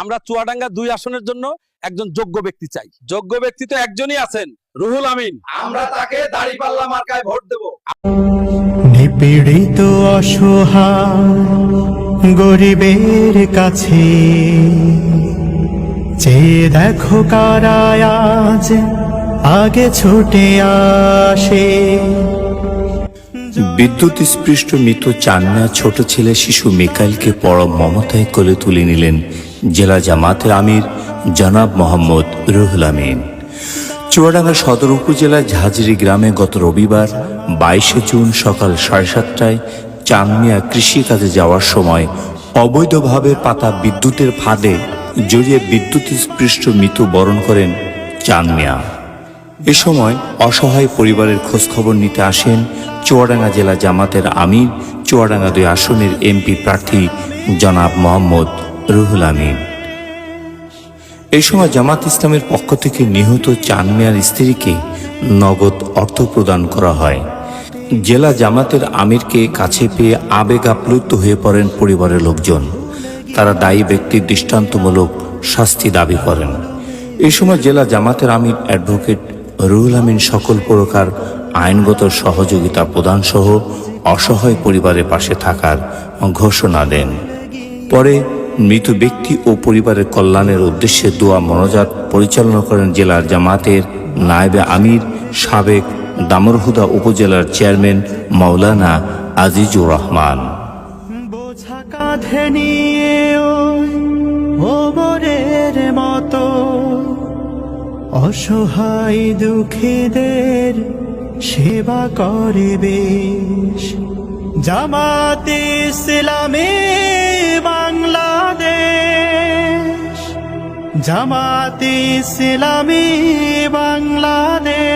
আমরা চুয়াডাঙ্গা দুই আসনের জন্য একজন যোগ্য ব্যক্তি চাই। যোগ্য ব্যক্তি তো একজনই আছেন রুহুল আমিন। আমরা তাকে দাড়িপাল্লা মার্কায় ভোট দেব। নিপীড়িত অসহায় গরিবের কাছে চেয়ে দেখো কারায় আজ আগে ছুটে আসে। বিদ্যুৎ স্পৃষ্ট মৃত চান্না ছোট ছেলে শিশু মিকাইলকে পরম মমতায় কোলে তুলে নিলেন জেলা জামাতের আমির জনাব মোহাম্মদ রুহুল আমিন। চুয়াডাঙ্গা সদর উপজেলার ঝাঁঝরি গ্রামে গত রবিবার, বাইশে জুন সকাল সাড়ে সাতটায় চানমিয়া কৃষিকাজে যাওয়ার সময় অবৈধভাবে পাতা বিদ্যুতের ফাঁদে জড়িয়ে বিদ্যুৎ স্পৃষ্ট মৃত্যু বরণ করেন চানমিয়া। এ সময় অসহায় পরিবারের খোঁজখবর নিতে আসেন চুয়াডাঙ্গা জেলা জামাতের আমির, চুয়াডাঙ্গা দুই আসনের এমপি প্রার্থী জনাব মোহাম্মদ রুহুল আমিন। এই সময় জামাত ইসলামের পক্ষ থেকে নিহত চান মিয়ার স্ত্রীকে নগদ অর্থ প্রদান করা হয়। জেলা জামাতের আমিরকে কাছে পেয়ে আবেগ আপ্লুত হয়ে পড়েন পরিবারের লোকজন। তারা দায়ী ব্যক্তির দৃষ্টান্তমূলক শাস্তি দাবি করেন। এই সময় জেলা জামাতের আমির অ্যাডভোকেট রুহুল আমিন সকল প্রকার আইনগত সহযোগিতা প্রদান সহ অসহায় পরিবারের পাশে থাকার ঘোষণা দেন। পরে মৃত ব্যক্তি ও পরিবারের কল্যাণের উদ্দেশ্যে দোয়া মনোজাত পরিচালনা করেন জেলার জামাতের নায়েবে আমির, সাবেক দামরহুদা উপজেলার চেয়ারম্যান মাওলানা আজিজুর রহমান। বোঝা মতো অসহায় দুঃখীদের সেবা করে বেশ। জামাতে ইসলামে জামাতি ইসলামী বাংলাদেশ।